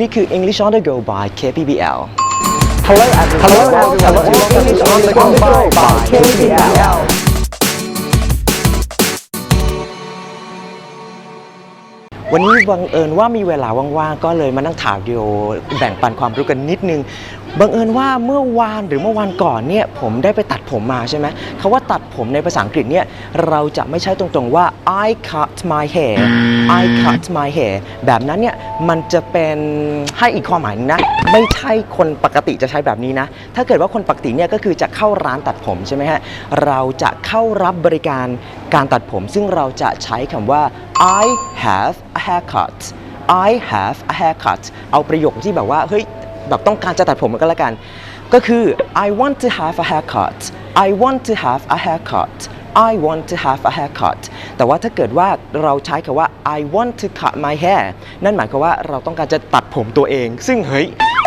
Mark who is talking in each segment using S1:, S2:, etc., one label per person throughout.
S1: นี่คือ English on the go by KPBL
S2: Hello everyone.
S1: Hello everyone.
S2: Hello everyone.
S1: English on the go by KPBL วันนี้บังเอิญว่ามีเวลาว่างๆ ก็เลยมานั่งถ่ายวิดีโอแบ่งปันความรู้กันนิดนึง บังเอิญว่าเมื่อวานหรือเมื่อวานก่อนเนี่ยผมได้ไปตัดผมมาใช่ไหมคาว่าตัดผมในภาษาอังกฤษเนี่ยเราจะไม่ใช่ตรงๆว่า I cut my hair I cut my hair แบบนั้นเนี่ยมันจะเป็นให้อีกความหมายหนึงนะ ไม่ใช่คนปกติจะใช้แบบนี้นะ ถ้าเกิดว่าคนปกติเนี่ยก็คือจะเข้าร้านตัดผมใช่ไหมฮะเราจะเข้ารับบริการการตัดผม ซึ่งเราจะใช้คำว่า I have a haircut I have a haircut เอาประโยคที่แบบว่าเฮ้ย แบบต้องการจะตัดผมก็แล้วกัน ก็คือ I want to have a haircut I want to have a haircut I want to have a haircut แต่ว่าถ้าเกิดว่าเราใช้คำว่า I want to cut my hair นั่นหมายความว่าเราต้องการจะตัดผมตัวเอง ซึ่งเฮ้ย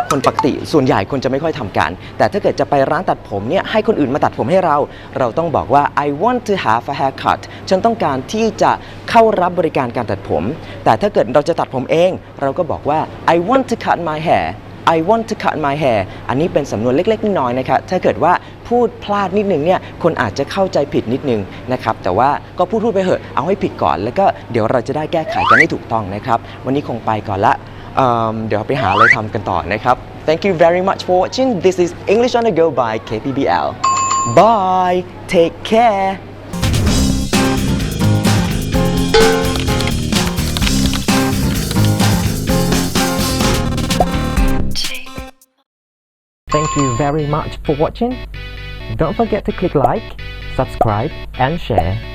S1: คนปกติส่วนใหญ่คนจะไม่ค่อยทำกัน แต่ถ้าเกิดจะไปร้านตัดผมเนี่ยให้คนอื่นมาตัดผมให้เรา เราต้องบอกว่า I want to have a haircut ฉันต้องการที่จะเข้ารับบริการการตัดผม แต่ถ้าเกิดเราจะตัดผมเอง เราก็บอกว่า I want to cut my hair I want to cut my hair อันนี้เป็นสำนวนเล็กๆน้อยๆนะครับถ้าเกิดว่าพูดพลาดนิดนึงเนี่ยคนอาจจะเข้าใจผิดนิดนึงนะครับแต่ว่าก็พูดพูดไปเหอะเอาให้ผิดก่อน แล้วก็เดี๋ยวเราจะได้แก้ไขกันให้ถูกต้องนะครับ วันนี้คงไปก่อนละเเดี๋ยวไปหาอะไรทำกันต่อนะครับ Thank you very much for watching This is English on the go by KPBL Bye Take care Thank you very much for watching. Don't forget to click like, subscribe, and share.